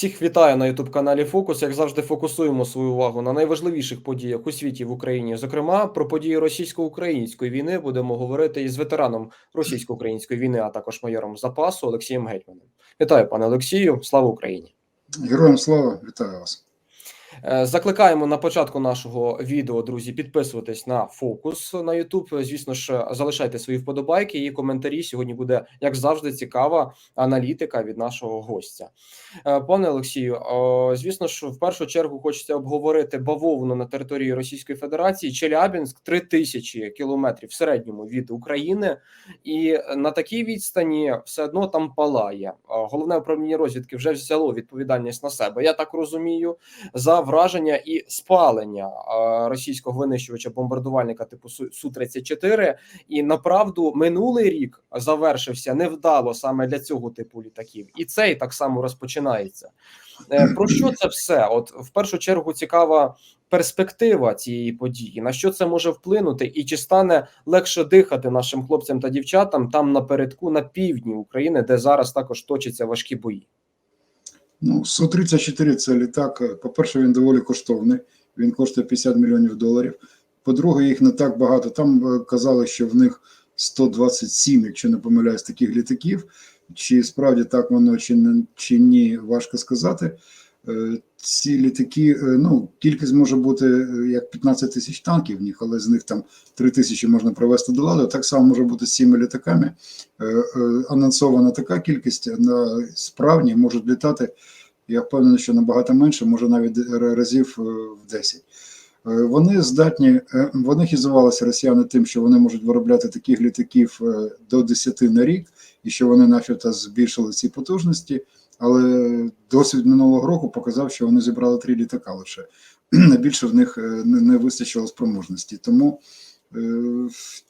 Всіх вітаю на youtube каналі Фокус. Як завжди, фокусуємо свою увагу на найважливіших подіях у світі в Україні. Зокрема, про події російсько-української війни будемо говорити із ветераном російсько-української війни, а також майором запасу Олексієм Гетьманом. Вітаю, пане Олексію. Слава Україні! Героям слава, вітаю вас. Е, Закликаємо на початку нашого відео, друзі, підписуватись на фокус на YouTube. Звісно ж, залишайте свої вподобайки і коментарі. Сьогодні буде, як завжди, цікава аналітика від нашого гостя. Е, Пане Олексію, звісно ж, в першу чергу хочеться обговорити бавовну на території Російської Федерації. Челябінськ 3000 кілометрів в середньому від України, і на такій відстані все одно там палає. Е, Головне управління розвідки вже взяло відповідальність на себе. Я так розумію, за враження і спалення російського винищувача бомбардувальника типу су 34 І направду минулий рік завершився невдало саме для цього типу літаків, і цей так само розпочинається. Е, Про що це все? От в першу чергу цікава перспектива цієї події. На що це може вплинути, і чи стане легше дихати нашим хлопцям та дівчатам там напередку на півдні України, де зараз також точаться важкі бої? Ну, Су-34 це літак. По-перше, він доволі коштовний. Він коштує 50 мільйонів доларів. По-друге, їх не так багато. Там е, казали, що в них 127, якщо не помиляюсь, таких літаків. Чи справді так воно чи чи ні, важко сказати. Е, Ці літаки, е, ну кількість може бути е, як 15 тисяч танків в них, але з них там 3 тисячі можна привести до ладу. Так само може бути з цими літаками. Анонсована така кількість на справні можуть літати. Я впевнений, що набагато менше, може навіть разів в 10. Е, Вони здатні, вони хізувалися росіяни тим, що вони можуть виробляти таких літаків до 10 на рік, і що вони начебто збільшили ці потужності. Але досвід минулого року показав, що вони зібрали три літака лише. Найбільше в них е, не, вистачило спроможності. Тому е,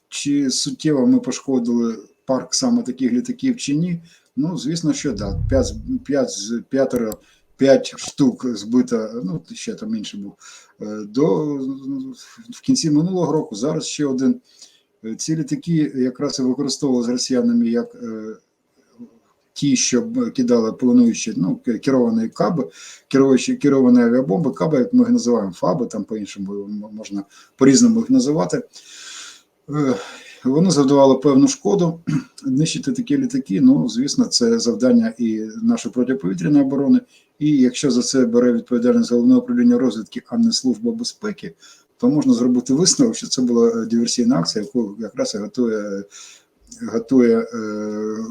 чи суттєво ми пошкодили парк саме таких літаків чи ні? Ну, звісно, що так. Да. П'ять, з- п'ятеро, п'ять штук збито, ну ще там інший був. е, До в кінці минулого року. Зараз ще один. Ці літаки якраз і використовували з росіянами як ті, що кидали плануючі, ну, керовані каби, керуючі керовані авіабомби, каби, як ми їх називаємо, фаби, там по-іншому можна по-різному їх називати. Е, Вони завдавали певну шкоду. Нищити такі літаки, ну, звісно, це завдання і нашої протиповітряної оборони. І якщо за це бере відповідальність головне управління розвідки, а не служба безпеки, то можна зробити висновок, що це була диверсійна акція, яку якраз готує, готує е,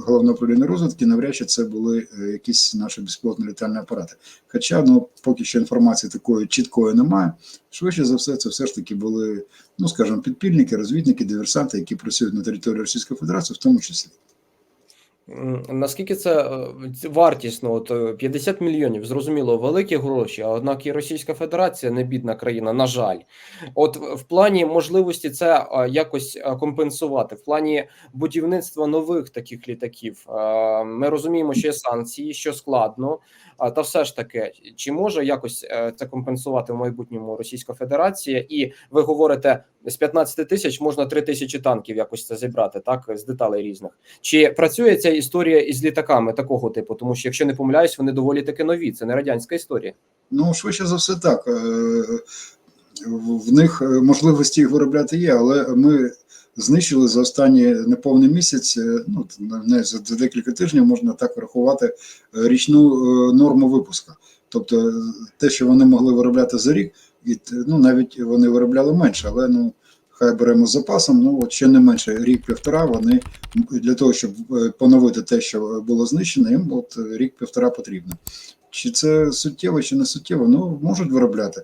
головне управління розвитки, Навряд чи це були е, якісь наші безпілотні літальні апарати. Хоча ну поки що інформації такої чіткої немає. Швидше за все, це все ж таки були, ну скажімо, підпільники, розвідники, диверсанти, які працюють на території Російської Федерації, в тому числі. Наскільки це е, вартісно? От е, 50 мільйонів, зрозуміло, великі гроші, однак і Російська Федерація не бідна країна, на жаль. От в плані можливості це е, якось е, компенсувати, в плані будівництва нових таких літаків. е, Ми розуміємо, що є санкції, що складно, та все ж таки, чи може якось е, це компенсувати в майбутньому Російська Федерація? І ви говорите, з 15 тисяч можна 3 тисячі танків якось це зібрати, так з деталей різних. Чи працює ця історія із літаками такого типу? Тому що, якщо не помиляюсь, вони доволі таки нові. Це не радянська історія. Ну, швидше за все, так. Е, в- них е, можливості їх виробляти є, але ми знищили за останні неповний місяць, е, ну не за декілька тижнів можна так рахувати е, річну норму випуску. Тобто, те, що вони могли виробляти за рік, і ну навіть вони виробляли менше, але ну. Хай беремо з запасом, ну от ще не менше рік-півтора. Вони для того, щоб е, поновити те, що було знищено, їм от рік-півтора потрібно. Чи це суттєво, чи не суттєво? Ну можуть виробляти.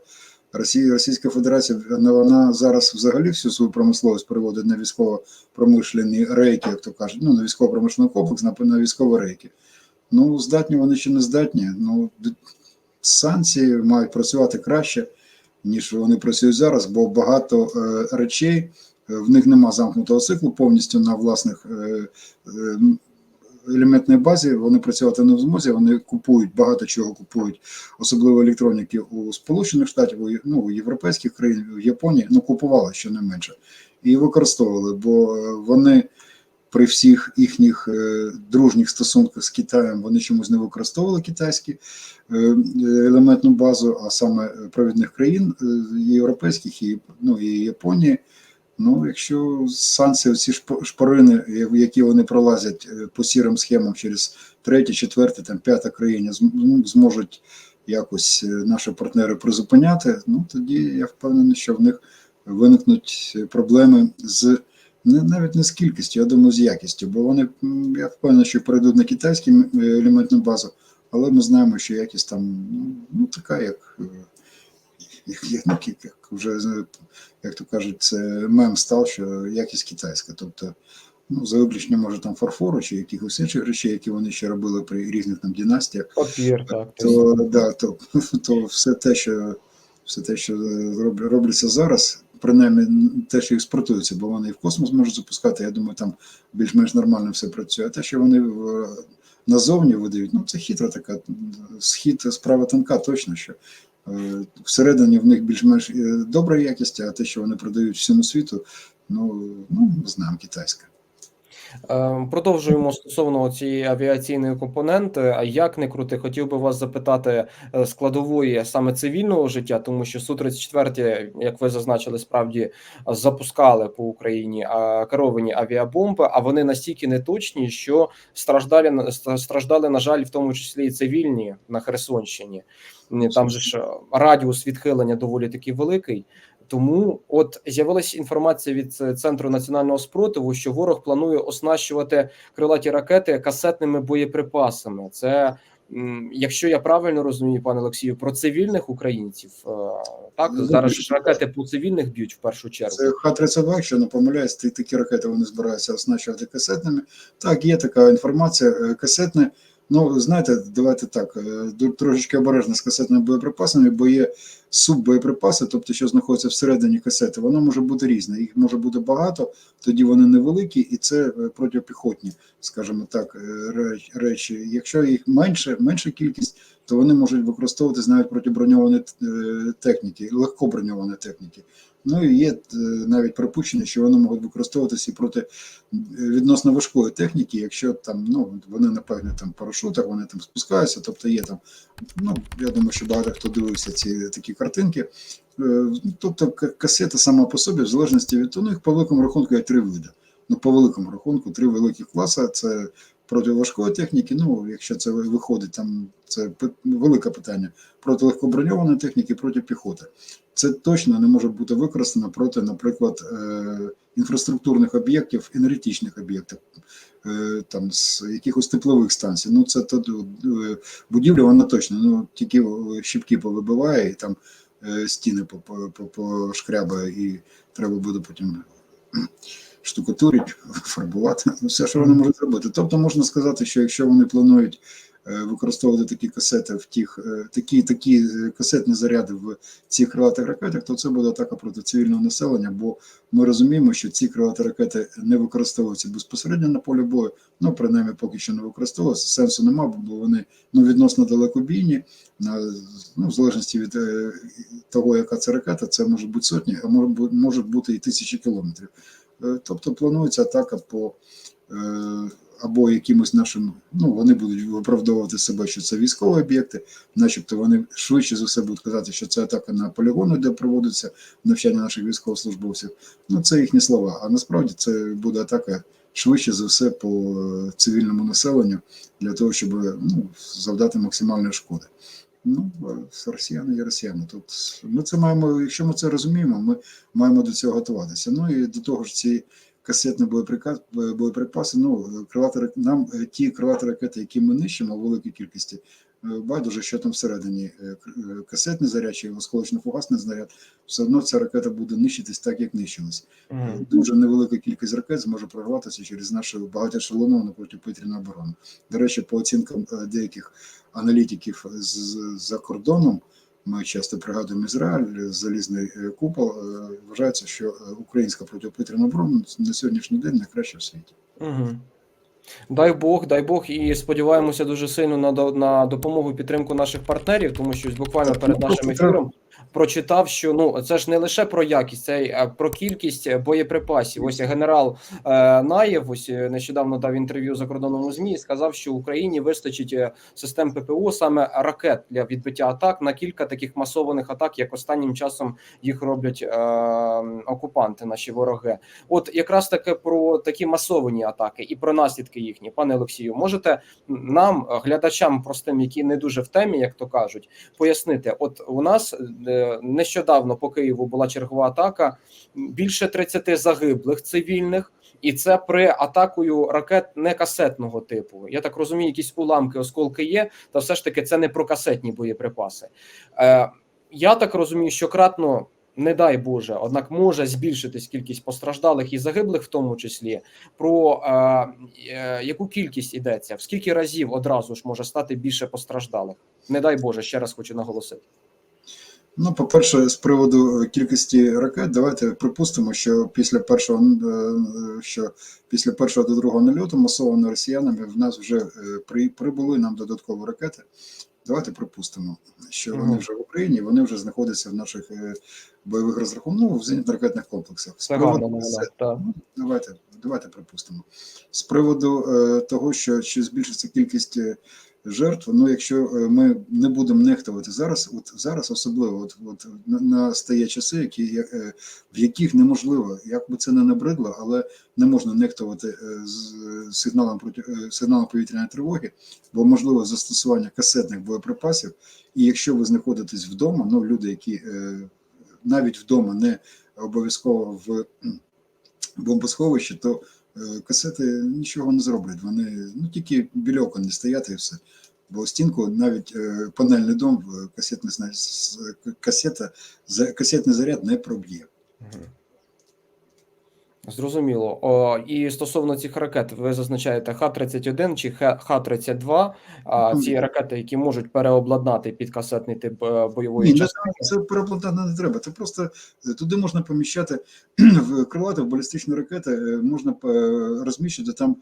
Росія, Російська Федерація вона- зараз взагалі всю свою промисловість переводить на військово-промишлені рейки, як то кажуть, ну на військово-промишлений комплекс, на, на військові рейки. Ну, здатні вони чи не здатні. Ну, санкції мають працювати краще, ніж вони працюють зараз, бо багато е, речей е, в них нема замкнутого циклу повністю на власних е, елементній базі. Вони працювати не в змозі, вони купують багато чого купують, особливо електроніки у Сполучених Штатів, у, ну, у європейських країн, в Японії, ну купували щонайменше і використовували, бо вони при всіх їхніх е, дружніх стосунках з Китаєм вони чомусь не використовували китайські е, елементну базу, а саме провідних країн е, європейських і, ну, і Японії. Ну, якщо санкції, ці шп- шпорини, які вони пролазять по сірим схемам через третє, четверте, там п'яте країні, ну, зможуть якось наші партнери призупиняти, ну тоді я впевнений, що в них виникнуть проблеми з навіть не з кількістю, я думаю, з якістю, бо вони я впевнений, що перейдуть на китайську е, елементну базу, але ми знаємо, що якість там ну, ну така, як, е, як, як, як, як вже е, як то кажуть, це мем став, що якість китайська. Тобто, ну, за виключенням, може, там фарфору чи якихось інших речей, які вони ще робили при різних там династіях, Папір, так. то, да, то, то все те, що все те, що роб- робляться зараз, принаймні те, що експортується, бо вони і в космос можуть запускати, я думаю, там більш-менш нормально все працює. А те, що вони назовні видають, ну це хитра така схід, справа тонка, точно що. е, Всередині в них більш-менш е, добра якість, а те, що вони продають всьому світу, ну, ну знаємо китайська. Е, Продовжуємо стосовно цієї авіаційної компоненти. А як не крути, хотів би вас запитати е, складової саме цивільного життя, тому що су 34 як ви зазначили, справді запускали по Україні керовані авіабомби, а вони настільки неточні, що страждали страждали, на жаль, в тому числі і цивільні на Херсонщині. Там же ж е, радіус відхилення доволі таки великий. Тому от з'явилася інформація від е, центру національного спротиву, що ворог планує оснащувати крилаті ракети касетними боєприпасами. Це якщо я правильно розумію, пане Олексію, про цивільних українців. е, Так Ну, зараз більше ж ракети по цивільних б'ють в першу чергу. Це Х-32, якщо не помиляюсь, такі ракети вони збираються оснащувати касетними. Так, є така інформація. е, Касетне, ну знаєте, давайте так, е, трошечки обережно з касетними боєприпасами, бо є суббоєприпаси, тобто що знаходиться всередині касети, воно може бути різне. Їх може бути багато, тоді вони невеликі, і це е, протипіхотні, скажімо так, е, реч- речі. Якщо їх менше, менша кількість, то вони можуть використовуватись навіть проти броньованої техніки, легкоброньованої техніки. Ну і є е, навіть припущення, що вони можуть використовуватися і проти е, відносно важкої техніки, якщо там ну вони напевне там парашутах, вони там спускаються. Тобто є там. Ну я думаю, що багато хто дивився ці такі картинки. Е, Тобто касета сама по собі, в залежності від ну, їх по великому рахунку є три види. Ну, по великому рахунку, три великі класи. Це проти важкої техніки. Ну, якщо це виходить, там це велике питання проти легкоброньованої техніки, проти піхоти це точно не може бути використано проти, наприклад, е, інфраструктурних об'єктів, енергетичних об'єктів, е, там з якихось теплових станцій. Ну це то е, будівля, вона точно ну тільки щіпки повибиває і там стіни по- по- пошкрябає, і треба буде потім. Штукатурить, фарбувати, ну, все, що вони можуть зробити. Тобто можна сказати, що якщо вони планують е, використовувати такі касети в тих, е, такі, такі е, касетні заряди в цих крилатих ракетах, то це буде атака проти цивільного населення, бо ми розуміємо, що ці крилаті ракети не використовуються безпосередньо на полі бою, ну принаймні поки що не використовуються. Сенсу нема, бо вони ну, відносно далекобійні. На, ну, в залежності від того, яка це ракета, це може бути сотні, а може бути і тисячі кілометрів. Е, Тобто планується атака по е, або якимось нашим, ну вони будуть виправдовувати себе, що це військові об'єкти, начебто вони швидше за все будуть казати, що це атака на полігони, де проводиться навчання наших військовослужбовців. Ну це їхні слова. А насправді це буде атака швидше за все по е, цивільному населенню для того, щоб ну, завдати максимальної шкоди. Ну, е, росіяни є росіяни. Тут ми це маємо, якщо ми це розуміємо, ми маємо до цього готуватися. Ну і до того ж, ці касетні боєприказ, боєприпаси, ну, крилати, нам е, ті крилати ракети, які ми нищимо в великій кількості, е, байдуже, що там всередині е, е, касетний заряд чи осколочно-фугасний заряд, все одно ця ракета буде нищитись так, як нищилась. Мгм. Дуже невелика кількість ракет зможе прорватися через нашу багатоешелоновану протиповітряну оборону. До речі, по оцінкам е, деяких аналітиків з- з- за кордоном, ми часто пригадуємо Ізраїль, залізний е, купол. е, Вважається, що е, українська протиповітряна оборона на сьогоднішній день найкраща в світі. Угу. Дай Бог, дай Бог, і сподіваємося дуже сильно на, на допомогу і підтримку наших партнерів, тому що буквально перед нашим ефіром прочитав, що ну це ж не лише про якість, це й е, про кількість боєприпасів. Ось генерал е, Наєв ось е, нещодавно дав інтерв'ю закордонному змі сказав, що Україні вистачить е, систем ППО саме ракет для відбиття атак на кілька таких масованих атак, як останнім часом їх роблять е, окупанти, наші вороги. От якраз таки про такі масовані атаки і про наслідки їхні, пане Олексію, можете нам, глядачам простим, які не дуже в темі, як то кажуть, пояснити, от у нас е, нещодавно по Києву була чергова атака, більше 30 загиблих цивільних, і це при атакою ракет не касетного типу. Я так розумію, якісь уламки, осколки є, та все ж таки це не про касетні боєприпаси. Е, я так розумію, що кратно. Не дай Боже, однак може збільшитись кількість постраждалих і загиблих, в тому числі про е, е, яку кількість йдеться, в скільки разів одразу ж може стати більше постраждалих. Не дай Боже, ще раз хочу наголосити. Ну, по-перше, з приводу кількості ракет, давайте припустимо, що після першого е, що після першого до другого нальоту масованого росіянами в нас вже е, при, прибули нам додаткові ракети. Давайте припустимо, що вони вже в Україні, вони вже знаходяться в наших е, бойових розрахунках, ну, в зенітно-ракетних комплексах. З приводу Так. Ну, давайте, давайте припустимо. З приводу того, що, що збільшиться кількість жертв, ну якщо е, ми не будемо нехтувати зараз, от зараз особливо, от, от настає часи, які, е, в яких неможливо, як би це не набридло, але не можна нехтувати е, з сигналом проти сигналом повітряної тривоги, бо можливо застосування касетних боєприпасів. І якщо ви знаходитесь вдома, ну люди, які навіть вдома не обов'язково в бомбосховищі, то касети нічого не зроблять. Вони ну тільки біля окон не стояти і все. Бо стінку навіть е, панельний дом касетний касета, касетний заряд не проб'є. Зрозуміло. О, і стосовно цих ракет, ви зазначаєте Х-31 чи Х- Х-32, а ці ракети, які можуть переобладнати під касетний тип е, бойової Ні, частини. треба, це переплатати не треба. Це просто е, туди можна поміщати в крилати, в балістичні ракети, е, можна розміщити там,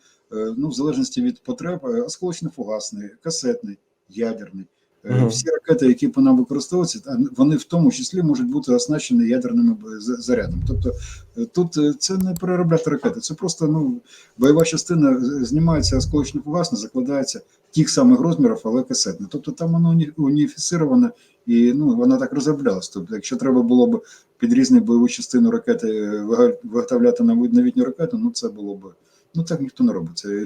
ну, в залежності від потреб, осколочно-фугасний, касетний, ядерний. Е, Мгм. Всі ракети, які по нам використовуються, а вони в тому числі можуть бути оснащені ядерними б- за- Тобто е, тут е, це не переробляти ракети, це просто ну, бойова частина знімається осколочно-фугасно, закладається тих самих розмірів, але касетне. Тобто там воно уні- уніфіцироване і ну, вона так розроблялась. Тобто, якщо треба було б під різні бойову частину ракети е, виготовляти нові- новітню ракету, ну це було б. Ну так ніхто не робить. Це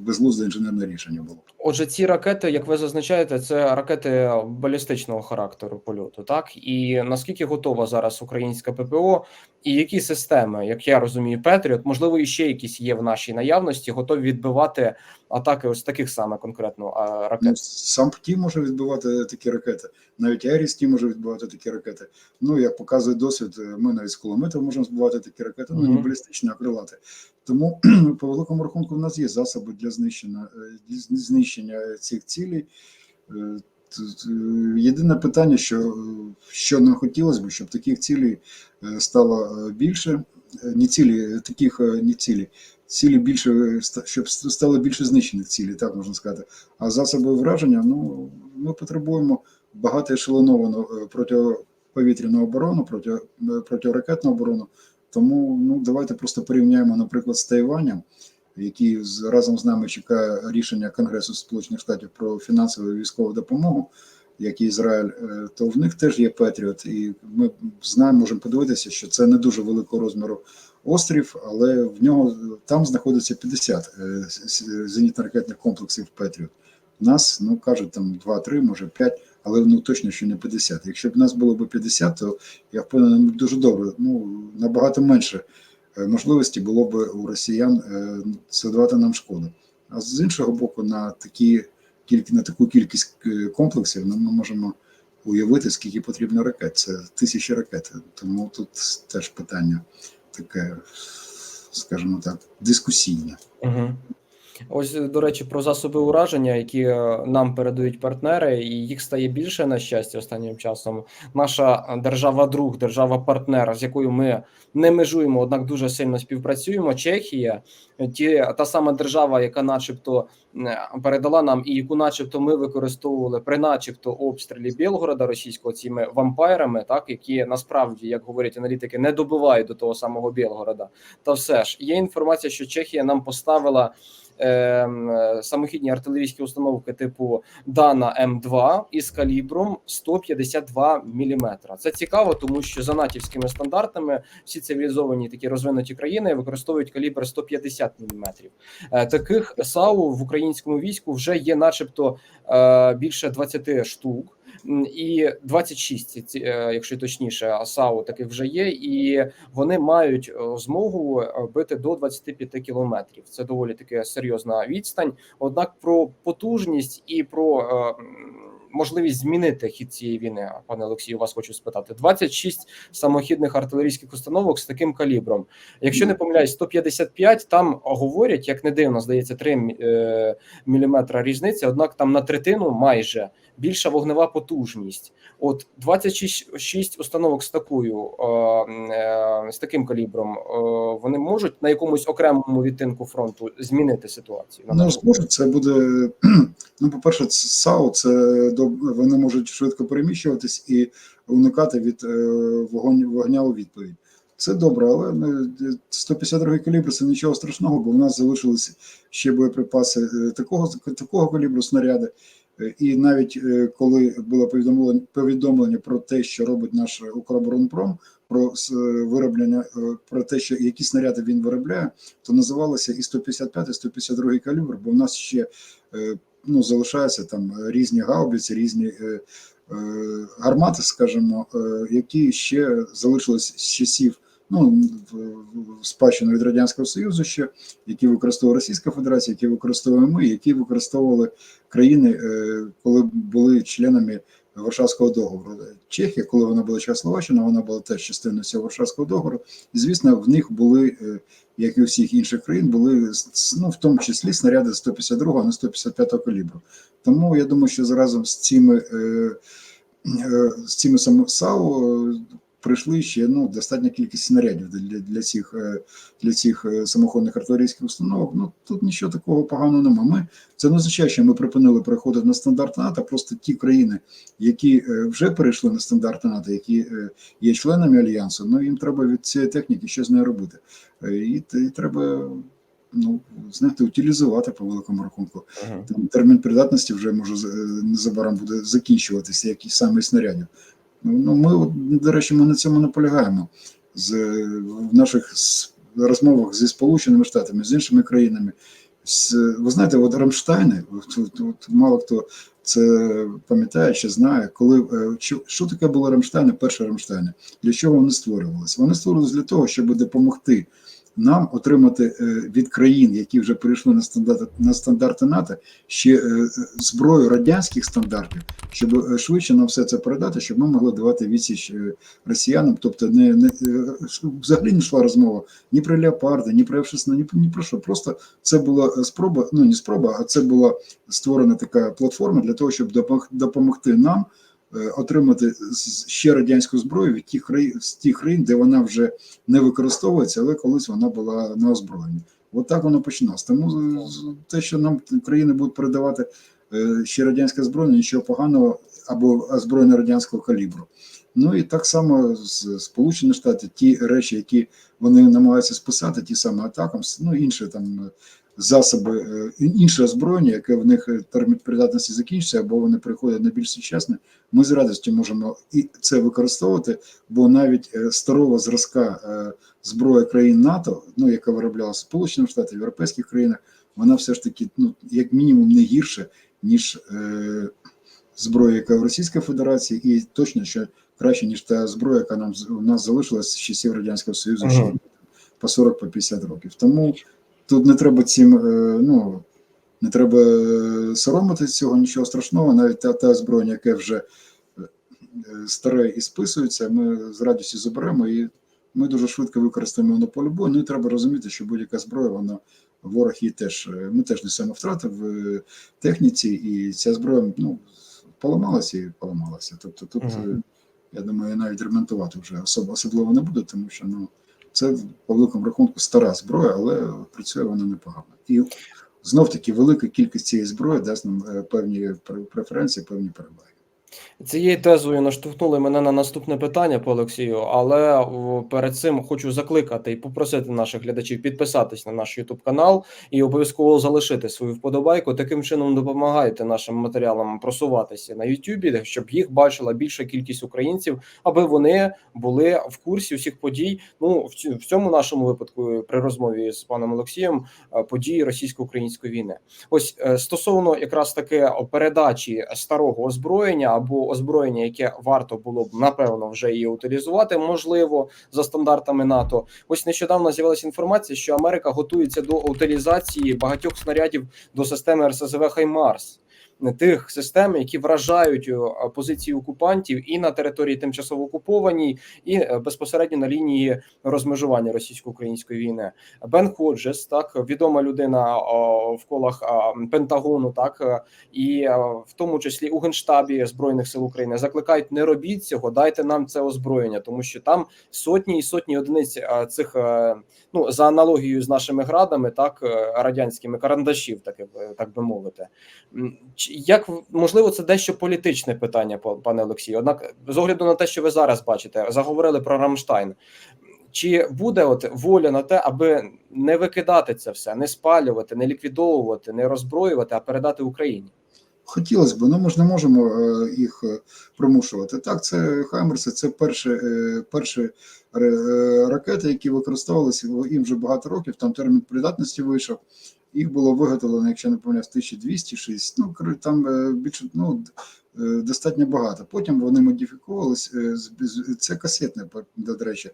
безглузде інженерне рішення було. Отже, ці ракети, як ви зазначаєте, це ракети балістичного характеру польоту, так і наскільки готова зараз українська ППО, і які системи, як я розумію, Петріот, можливо, і ще якісь є в нашій наявності, готові відбивати атаки ось таких саме конкретно а, Ну, ракет. сам ті може відбивати такі ракети, навіть Айріс ті може відбивати такі ракети. Ну, як показує досвід, ми навіть з кулеметів можемо збивати такі ракети, ну не балістичні, а крилати. Тому по великому рахунку в нас є засоби для знищення, е, знищення цих цілей. Е, Єдине питання, що, що нам хотілося б, щоб таких цілей е, стало більше, не цілі, таких не цілі, цілі більше, щоб стало більше знищених цілей, так можна сказати. А засоби враження, ну ми потребуємо багатоешелоновану е, протиповітряну оборону, проти, протиракетну оборону. Тому ну давайте просто порівняємо, наприклад, з Тайванем, який разом з нами чекає рішення Конгресу Сполучених Штатів про фінансову і військову допомогу, як і Ізраїль, е, то в них теж є Петріот, і ми знаємо, можемо подивитися, що це не дуже великого розміру острів, але в нього там знаходиться 50 е, зенітно-ракетних комплексів Петріот. У нас, ну кажуть, там 2-3, може 5, але ну точно що не 50. Якщо б нас було б 50, то я впевнений, дуже добре, ну набагато менше е, можливості було б у росіян е, завдавати нам шкоду. А з іншого боку, на такі кілька на таку кількість е, комплексів ну, ми можемо уявити, скільки потрібно ракет. Це тисячі ракет. Тому тут теж питання таке, скажімо так, дискусійне. Угу. Ось, до речі, про засоби ураження, які е, нам передають партнери, і їх стає більше на щастя останнім часом. Наша держава-друг, держава-партнер, з якою ми не межуємо, однак дуже сильно співпрацюємо. Чехія, ті та сама держава, яка, начебто, е, передала нам і яку, начебто, ми використовували при начебто обстрілі Білгорода російського цими вампайрами, так які насправді, як говорять аналітики, не добивають до того самого Білгорода. Та все ж є інформація, що Чехія нам поставила е, самохідні артилерійські установки типу Дана М2 із калібром 152 мм. Це цікаво, тому що за натівськими стандартами всі цивілізовані такі розвинуті країни використовують калібр 150 мм. Е, Таких САУ в українському війську вже є, начебто, е, більше 20 штук. І 26, ці, е, якщо точніше, САУ таких вже є, і вони мають е, змогу е, бити до 25 кілометрів. Це доволі таки серйозна відстань. Однак про потужність і про е, можливість змінити хід цієї війни, пане Олексію, вас хочу спитати: 26 самохідних артилерійських установок з таким калібром. Якщо не помиляюсь, 155, там говорять, як не дивно, здається, 3 е, міліметра різниця. Однак там на третину майже більша вогнева потужність. От 26 установок з такою е, з таким калібром. Е, вони можуть на якомусь окремому відтинку фронту змінити ситуацію. Ну, зможуть, це буде. Ну, по-перше, це САУ, це вони можуть швидко переміщуватись і уникати від е, вогонь, вогня у відповідь. Це добре, але ну, 152 калібр це нічого страшного, бо в нас залишилися ще боєприпаси е, такого такого калібру снаряди. Е, І навіть е, коли було повідомлення повідомлення про те, що робить наш Укроборонпром, про вироблення, е, про те, що які снаряди він виробляє, то називалося і 155, і 152 калібр, бо в нас ще е, ну, залишаються там різні гаубиці, різні е, е, гармати, скажімо, е, які ще залишились з часів. Ну, спадщину від Радянського Союзу ще, які використовувала Російська Федерація, які використовуємо ми, які використовували країни, е, коли були членами Варшавського договору. Чехія, коли вона була Чехословаччина, вона була теж частиною цього Варшавського договору. І звісно, в них були, е, як і у всіх інших країн, були ну, в тому числі снаряди 152 а не 155-го калібру. Тому я думаю, що разом з цими е, е, з цими сам- САУ прийшли ще ну, достатня кількість снарядів для, для цих, е, для цих е, самоходних артилерійських установок. Ну тут нічого такого поганого немає. Ми це не означає, що ми припинили переходити на стандарт НАТО. Просто ті країни, які е, вже перейшли на стандарти НАТО, які е, є членами альянсу, ну їм треба від цієї техніки щось з нею робити. Е, І, і треба. Ну, знаєте, утилізувати по великому рахунку. Мгм. Там термін придатності вже може е, незабаром буде закінчуватися, як і саме снарядів. Ну, ми, до речі, ми на цьому наполягаємо з, в наших розмовах зі Сполученими Штатами, з іншими країнами. З, ви знаєте, от Рамштайни, тут, от мало хто це пам'ятає чи знає, коли е, що, що таке було Рамштайни, перше Рамштайни, для чого вони створювалися? Вони створювалися для того, щоб допомогти нам отримати е, від країн, які вже перейшли на стандарти на стандарти НАТО, ще е, зброю радянських стандартів, щоб е, швидше нам все це передати, щоб ми могли давати відсіч росіянам. Тобто, не, не взагалі не йшла розмова ні про леопарди, ні про F-16, ні, ні про що. Просто це була спроба, ну не спроба, а це була створена така платформа для того, щоб допомогти нам. Е, Отримати ще радянську зброю від тих з тих країн, де вона вже не використовується, але колись вона була на озброєнні. От так воно починалося. Тому те, що нам країни будуть передавати е, ще радянське озброєння, нічого поганого або озброєння радянського калібру. Ну і так само з Сполучені Штати, ті речі, які вони намагаються списати, ті самі атакам, ну інші там засоби, е, інше озброєння, яке в них е, термін придатності закінчиться, або вони приходять на більш сучасне, ми з радістю можемо і це використовувати, бо навіть е, старого зразка е, зброя країн НАТО, ну яка вироблялася в Сполучених Штатах, в європейських країнах, вона все ж таки, ну як мінімум, не гірше, ніж е, зброя, яка в Російській Федерації, і точно що краще, ніж та зброя, яка нам у нас залишилась з часів Радянського Союзу Ага. по 40 по 50 років. Тому тут не треба цим, е, ну не треба е, соромитися цього, нічого страшного, навіть та, та зброя, яке вже е, старе і списується, ми з радістю заберемо і ми дуже швидко використаємо на полі бою. Ну і треба розуміти, що будь-яка зброя, вона ворог її теж ми теж несемо втрати в техніці, і ця зброя ну поламалася і поламалася. Тобто, тут е, я думаю, навіть ремонтувати вже особливо не буде, тому що ну це по великому рахунку стара зброя, але працює вона непогано. І знов таки велика кількість цієї зброї дасть нам е, певні пре- преференції, певні переваги. Цією тезою наштовхнули мене на наступне питання по Олексію, але перед цим хочу закликати і попросити наших глядачів підписатись на наш YouTube канал і обов'язково залишити свою вподобайку. Таким чином допомагайте нашим матеріалам просуватися на YouTube, щоб їх бачила більша кількість українців, аби вони були в курсі всіх подій. Ну в цьому нашому випадку при розмові з паном Олексієм е, події російсько-української війни. Ось е, стосовно якраз таки передачі старого озброєння або озброєння, яке варто було б напевно вже і утилізувати, можливо, за стандартами НАТО. Ось нещодавно з'явилася інформація, що Америка готується до утилізації багатьох снарядів до системи РСЗВ Хаймарс. Тих систем, які вражають е, позиції окупантів і на території тимчасово окупованій, і е, безпосередньо на лінії розмежування російсько-української війни. Бен Ходжес, так відома людина в колах Пентагону, так е, і е, в тому числі у генштабі збройних сил України закликають: не робіть цього, дайте нам це озброєння, тому що там сотні і сотні одиниць е, цих е, ну за аналогією з нашими градами, так е, радянськими карандашів, так так би мовити. Як можливо, це дещо політичне питання, па- пане Олексію. Однак, з огляду на те, що ви зараз бачите, заговорили про Рамштайн. Чи буде от воля на те, аби не викидати це все, не спалювати, не ліквідовувати, не роззброювати, а передати Україні? Хотілося б, ну ми ж не можемо е, їх е, примушувати. Так, це Хаймерси, це перші, е, перші е, ракети, які використовувалися їм вже багато років. Там термін придатності вийшов. Їх було виготовлено, якщо не помиляюсь, 1206, Ну там е, більше ну е, достатньо багато. Потім вони модифікувались. е, Це касетне, до речі,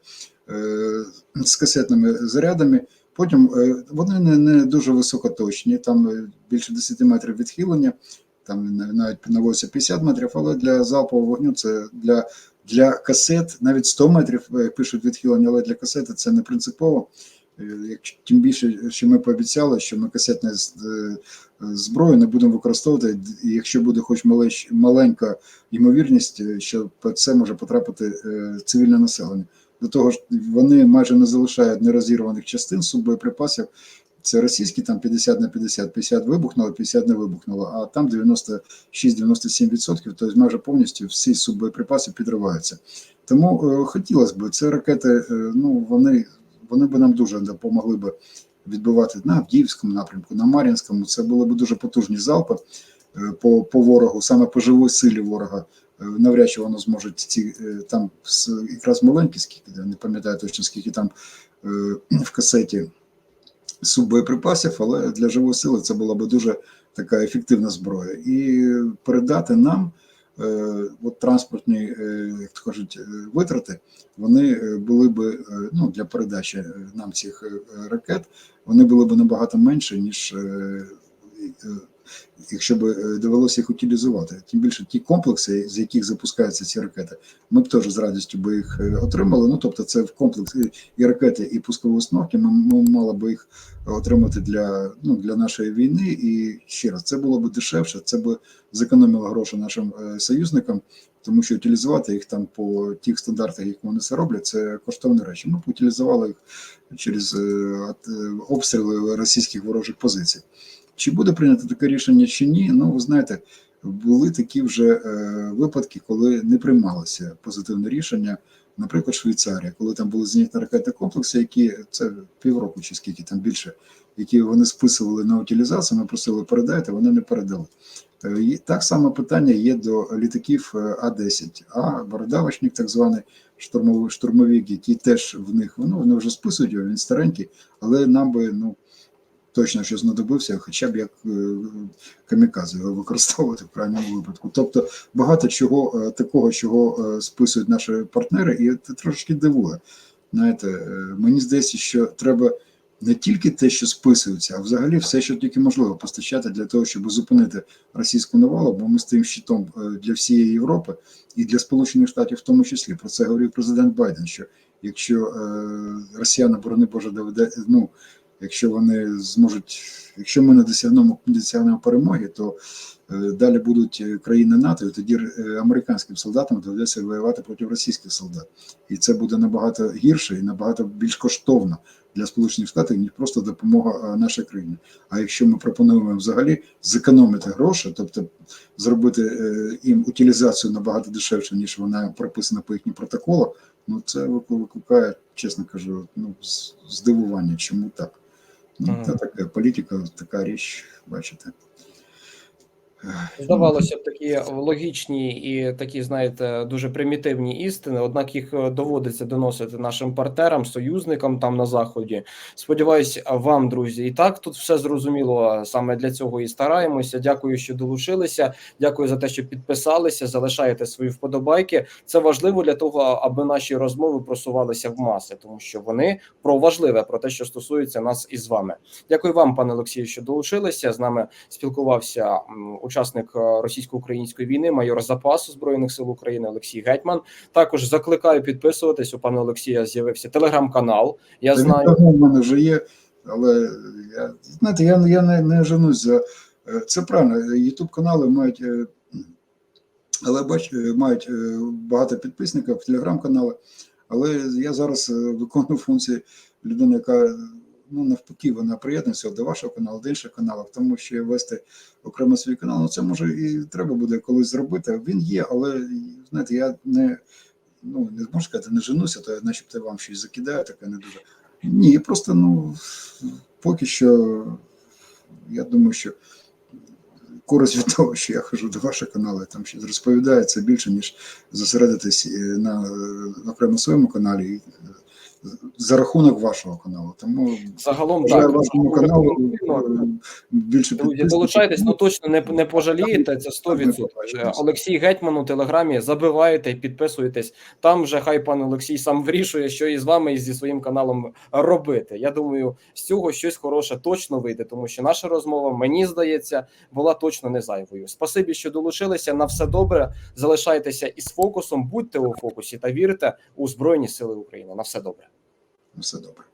з касетними зарядами. Потім вони не, не дуже високоточні, там більше 10 метрів відхилення, там нав- навіть наводиться 50 метрів, але для залпового вогню це для, для касет навіть 100 метрів пишуть відхилення, але для касети це не принципово. Е, Якщо тим більше, що ми пообіцяли, що ми касетне е, зброю не будемо використовувати, і якщо буде хоч маленька ймовірність, е, що це може потрапити цивільне населення. До того ж, вони майже не залишають нерозірваних частин суббоєприпасів. Це російські там 50 на 50, 50 вибухнуло, 50 не вибухнуло, а там 96-97%, тобто майже повністю всі суббоєприпаси підриваються. Тому е, хотілося б, це ракети, е, ну вони, вони б нам дуже допомогли б відбивати на Авдіївському напрямку, на Мар'їнському. Це були б дуже потужні залпи е, по, по ворогу, саме по живій силі ворога. Е, Навряд чи воно зможе ці е, там якраз маленькі, скільки не пам'ятаю точно, скільки там в касеті суббоєприпасів, але для живої сили це була би дуже така ефективна зброя. І передати нам от транспортні, е, як кажуть, е, витрати, вони е, були е, ну, для передачі е, нам цих е, ракет, вони були б набагато менше, ніж. Е, е, Якщо б е, довелося їх утилізувати, тим більше ті комплекси, з яких запускаються ці ракети, ми б теж з радістю би їх е, отримали. Ну тобто, це в комплекс і- і ракети, і пускові установки. Ми, ми мали би їх отримати для, ну, для нашої війни. І ще раз, це було б дешевше, це б зекономило гроші нашим е, союзникам, тому що утилізувати їх там по тих стандартах, як вони це роблять, це коштовні речі. Ми б утилізували їх через е, е, обстріли російських ворожих позицій. Чи буде прийнято таке рішення чи ні? Ну, ви знаєте, були такі вже е, випадки, коли не приймалося позитивне рішення. Наприклад, Швейцарія, коли там були зенітні ракетні комплекси, які це півроку чи скільки там більше, які вони списували на утилізацію, ми просили передати, вони не передали. Е, і Так само питання є до літаків е, А-10, а бородавочник, так званий штурмовий штурмовик, який теж в них ну, вони вже списують його, він старенький, але нам би ну точно що знадобився, хоча б як е, камікадзе його використовувати в крайньому випадку. Тобто багато чого е, такого, чого е, списують наші партнери, і це трошки дивує. Знаєте, мені здається, що треба не тільки те, що списується, а взагалі все, що тільки можливо постачати для того, щоб зупинити російську навалу, бо ми стоїмо щитом для всієї Європи і для Сполучених Штатів, в тому числі. Про це говорив президент Байден. Що якщо е, росіяни, борони Боже, доведе, ну якщо вони зможуть, якщо ми не досягнемо досягнемо перемоги, то е, далі будуть е, країни НАТО, і тоді е, американським солдатам доведеться воювати проти російських солдат. І це буде набагато гірше і набагато більш коштовно для Сполучених Штатів, ніж просто допомога нашій країні. А якщо ми пропонуємо взагалі зекономити гроші, тобто зробити їм утилізацію набагато дешевше, ніж вона прописана по їхнім протоколах, ну це викли- викликає, чесно кажу, ну здивування, чому так. Ну, це така політика, така річ, бачите. Здавалося б, такі логічні і такі, знаєте, дуже примітивні істини. Однак їх е, доводиться доносити нашим партнерам, союзникам там на заході. Сподіваюсь, вам, друзі, і так тут все зрозуміло. Саме для цього і стараємося. Дякую, що долучилися. Дякую за те, що підписалися. Залишаєте свої вподобайки. Це важливо для того, аби наші розмови просувалися в маси, тому що вони про важливе, про те, що стосується нас із вами. Дякую вам, пане Олексію, що долучилися. З нами спілкувався учасник е, російсько-української війни, майор запасу збройних сил України Олексій Гетьман. Також закликаю підписуватись. У пана Олексія з'явився телеграм-канал. Я Та знаю. в мене вже є, але я, знаєте, я, я не, не женусь за е, це правильно. Ютуб канали мають, е, але бач, мають багато підписників, телеграм-канали. Але я зараз виконую функції людини, яка ну навпаки вона приєднується до вашого каналу, до інших каналів, тому що вести окремо свій канал, ну це може і треба буде колись зробити. Він є, але знаєте, я не ну не можу сказати, не женуся, то я начебто вам щось закидаю, таке не дуже. Ні, просто ну поки що я думаю, що користь від того, що я хожу до вашого каналу, там щось розповідаю, це більше, ніж зосередитись е, на е, окремо своєму каналі е, за рахунок вашого каналу. Тому Загалом так вашому каналу е, більше Друзі, долучайтесь, ну точно не, не пожалієте, це 100%. Олексій Гетьман у Телеграмі, забивайте і підписуйтесь. Там вже хай пан Олексій сам вирішує, що із вами і зі своїм каналом робити. Я думаю, з цього щось хороше точно вийде, тому що наша розмова, мені здається, була точно не зайвою. Спасибі, що долучилися. На все добре. Залишайтеся із фокусом, будьте у фокусі та вірте у Збройні Сили України. На все добре. Все добре.